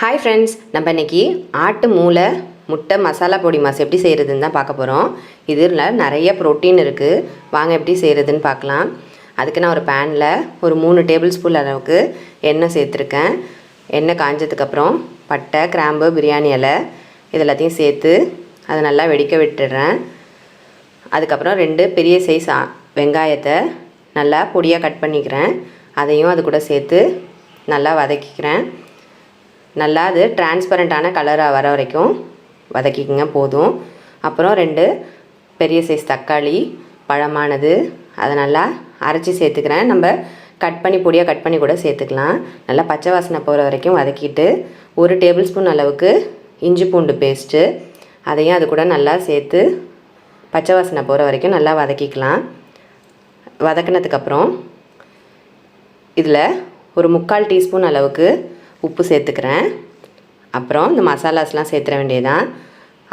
Hi friends நம்ம இன்னைக்கு ஆட்டு மூளை முட்டை மசாலா பொடி மாஸ் எப்படி செய்கிறதுன்னு தான் பார்க்க போகிறோம் இதில் நிறைய ப்ரோட்டீன் இருக்குது வாங்க எப்படி செய்கிறதுன்னு பார்க்கலாம். அதுக்கு நான் ஒரு பேனில் ஒரு மூணு டேபிள் ஸ்பூன் அளவுக்கு எண்ணெய் சேர்த்துருக்கேன். எண்ணெய் காஞ்சதுக்கப்புறம் பட்டை கிராம்பு பிரியாணி இலை இது எல்லாத்தையும் சேர்த்து அதை நல்லா வெடிக்க விட்டுடுறேன். அதுக்கப்புறம் ரெண்டு பெரிய சைஸ் வெங்காயத்தை நல்லா பொடியாக கட் பண்ணிக்கிறேன். அதையும் அது கூட சேர்த்து நல்லா வதக்கிக்கிறேன். நல்லா அது டிரான்ஸ்பரண்ட்டான கலராக வர வரைக்கும் வதக்கிக்கங்க போதும். அப்புறம் ரெண்டு பெரிய சைஸ் தக்காளி பழமானது அதை நல்லா அரைச்சி சேர்த்துக்கிறேன். நம்ம கட் பண்ணி பொடியாக கட் பண்ணி கூட சேர்த்துக்கலாம். நல்லா பச்சை வாசனை போகிற வரைக்கும் வதக்கிட்டு ஒரு டேபிள் ஸ்பூன் அளவுக்கு இஞ்சி பூண்டு பேஸ்ட்டு அதையும் அது கூட நல்லா சேர்த்து பச்சை வாசனை போகிற வரைக்கும் நல்லா வதக்கிக்கலாம். வதக்கினதுக்கப்புறம் இதில் ஒரு முக்கால் டீஸ்பூன் அளவுக்கு உப்பு சேர்த்துக்கிறேன். அப்புறம் இந்த மசாலாஸ்லாம் சேர்த்துற வேண்டியதான்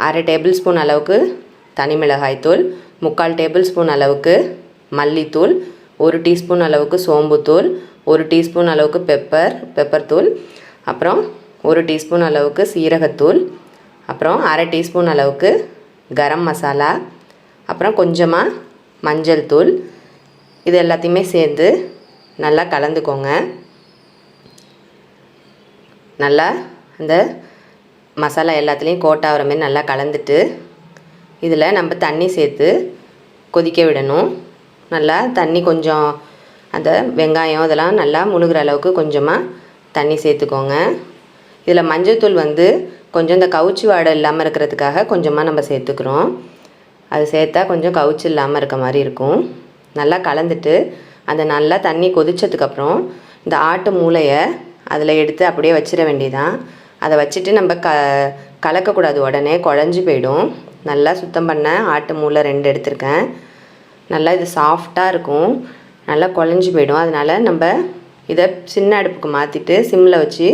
அரை டேபிள் ஸ்பூன் அளவுக்கு தனி மிளகாய் தூள் முக்கால் டேபிள் ஸ்பூன் அளவுக்கு மல்லித்தூள் ஒரு டீஸ்பூன் அளவுக்கு சோம்புத்தூள் ஒரு டீஸ்பூன் அளவுக்கு பெப்பர் பெப்பர் தூள் அப்புறம் ஒரு டீஸ்பூன் அளவுக்கு சீரகத்தூள் அப்புறம் அரை டீஸ்பூன் அளவுக்கு கரம் மசாலா அப்புறம் கொஞ்சமாக மஞ்சள் தூள். இது எல்லாத்தையுமே சேர்ந்து நல்லா கலந்துக்கோங்க. நல்லா அந்த மசாலா எல்லாத்துலேயும் கோட் ஆகிற மாதிரி நல்லா கலந்துட்டு இதில் நம்ம தண்ணி சேர்த்து கொதிக்க விடணும். நல்லா தண்ணி கொஞ்சம் அந்த வெங்காயம் அதெல்லாம் நல்லா முழுகிற அளவுக்கு கொஞ்சமாக தண்ணி சேர்த்துக்கோங்க. இதில் மஞ்சள்தூள் வந்து கொஞ்சம் இந்த கவுச்சி வாடை இல்லாமல் இருக்கிறதுக்காக கொஞ்சமாக நம்ம சேர்த்துக்கிறோம். அது சேர்த்தா கொஞ்சம் கவுச்சி இல்லாமல் இருக்க மாதிரி இருக்கும். நல்லா கலந்துட்டு அந்த நல்லா தண்ணி கொதித்ததுக்கப்புறம் இந்த ஆட்டு மூளையை அதில் எடுத்து அப்படியே வச்சிட வேண்டியதான் அதை வச்சுட்டு நம்ம க கலக்கக்கூடாது. உடனே குழஞ்சி போயிடும். நல்லா சுத்தம் பண்ண ஆட்டு மூளை ரெண்டு எடுத்திருக்கேன். நல்லா இது சாஃப்டாக இருக்கும். நல்லா குழஞ்சி போயிடும். அதனால் நம்ம இதை சின்ன அடுப்புக்கு மாற்றிட்டு சிம்மில் வச்சு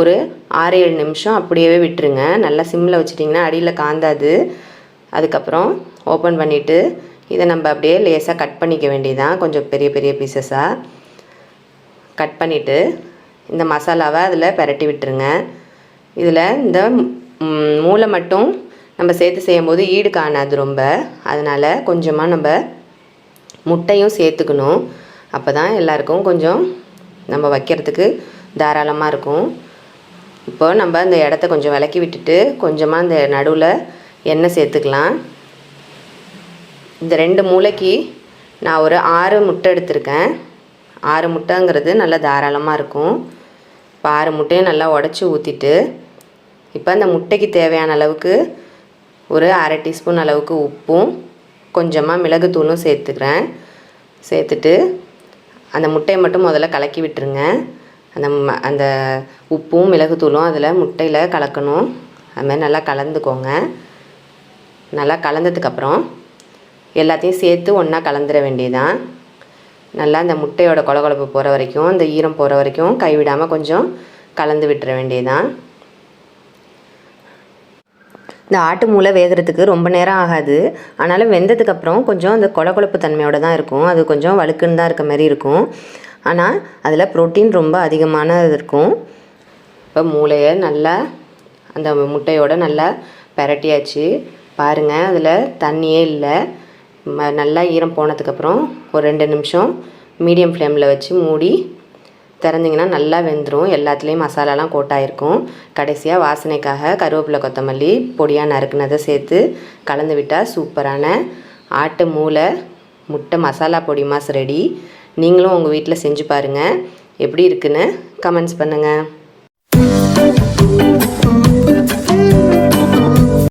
ஒரு ஆறு ஏழு நிமிஷம் அப்படியே விட்டுருங்க. நல்லா சிம்மில் வச்சிட்டிங்கன்னா அடியில் காந்தாது. அதுக்கப்புறம் ஓப்பன் பண்ணிவிட்டு இதை நம்ம அப்படியே லேசாக கட் பண்ணிக்க வேண்டியதான் கொஞ்சம் பெரிய பெரிய பீசஸாக கட் பண்ணிவிட்டு இந்த மசாலாவை அதில் பிரட்டி விட்டுருங்க. இதில் இந்த மூளை மட்டும் நம்ம சேர்த்து செய்யும்போது ஈடு காணாது ரொம்ப. அதனால் கொஞ்சமாக நம்ம முட்டையும் சேர்த்துக்கணும். அப்போ தான் எல்லாருக்கும் கொஞ்சம் நம்ம வைக்கிறதுக்கு தாராளமாக இருக்கும். இப்போ நம்ம அந்த இடத்த கொஞ்சம் விலக்கி விட்டுட்டு கொஞ்சமாக அந்த நடுவில் எண்ணெய் சேர்த்துக்கலாம். இந்த ரெண்டு மூளைக்கு நான் ஒரு ஆறு முட்டை எடுத்திருக்கேன். ஆறு முட்டைங்கிறது நல்லா தாராளமாக இருக்கும். இப்போ ஆறு முட்டையும் நல்லா உடச்சி ஊற்றிட்டு இப்போ அந்த முட்டைக்கு தேவையான அளவுக்கு ஒரு அரை டீஸ்பூன் அளவுக்கு உப்பும் கொஞ்சமாக மிளகுத்தூளும் சேர்த்துக்கிறேன். சேர்த்துட்டு அந்த முட்டையை மட்டும் முதல்ல கலக்கி விட்டுருங்க. அந்த ம- அந்த உப்பும் மிளகுத்தூளும் அதில் முட்டையில் கலக்கணும். அதுமாதிரி நல்லா கலந்துக்கோங்க. நல்லா கலந்ததுக்கப்புறம் எல்லாத்தையும் சேர்த்து ஒன்றா கலந்துட வேண்டியதான் நல்லா அந்த முட்டையோட கொலகொலப்பு போகிற வரைக்கும் அந்த ஈரம் போகிற வரைக்கும் கைவிடாமல் கொஞ்சம் கலந்து விட்டுற வேண்டியதான் இந்த ஆட்டு மூளை வேகிறதுக்கு ரொம்ப நேரம் ஆகாது. ஆனாலும் வெந்ததுக்கப்புறம் கொஞ்சம் அந்த கொலகொலப்பு தன்மையோட தான் இருக்கும். அது கொஞ்சம் வழுக்குன்னு தான் இருக்க மாதிரி இருக்கும். ஆனால் அதில் புரோட்டீன் ரொம்ப அதிகமானது இருக்கும். இப்போ மூளையை நல்லா அந்த முட்டையோட நல்லா பெரட்டியாச்சு. பாருங்கள் அதில் தண்ணியே இல்லை. நல்லா ஈரம் போனதுக்கப்புறம் ஒரு ரெண்டு நிமிஷம் மீடியம் ஃப்ளேமில் வச்சு மூடி திறந்திங்கன்னா நல்லா வெந்துடும் எல்லாத்துலேயும் மசாலாலாம் கோட்டாயிருக்கும். கடைசியாக வாசனைக்காக கருவேப்பிலை கொத்தமல்லி பொடியாக நறுக்குனதை சேர்த்து கலந்து விட்டால் சூப்பரான ஆட்டு மூளை முட்டை மசாலா பொடி மாஸ் ரெடி. நீங்களும் உங்கள் வீட்டில் செஞ்சு பாருங்கள் எப்படி இருக்குன்னு கமெண்ட்ஸ் பண்ணுங்கள்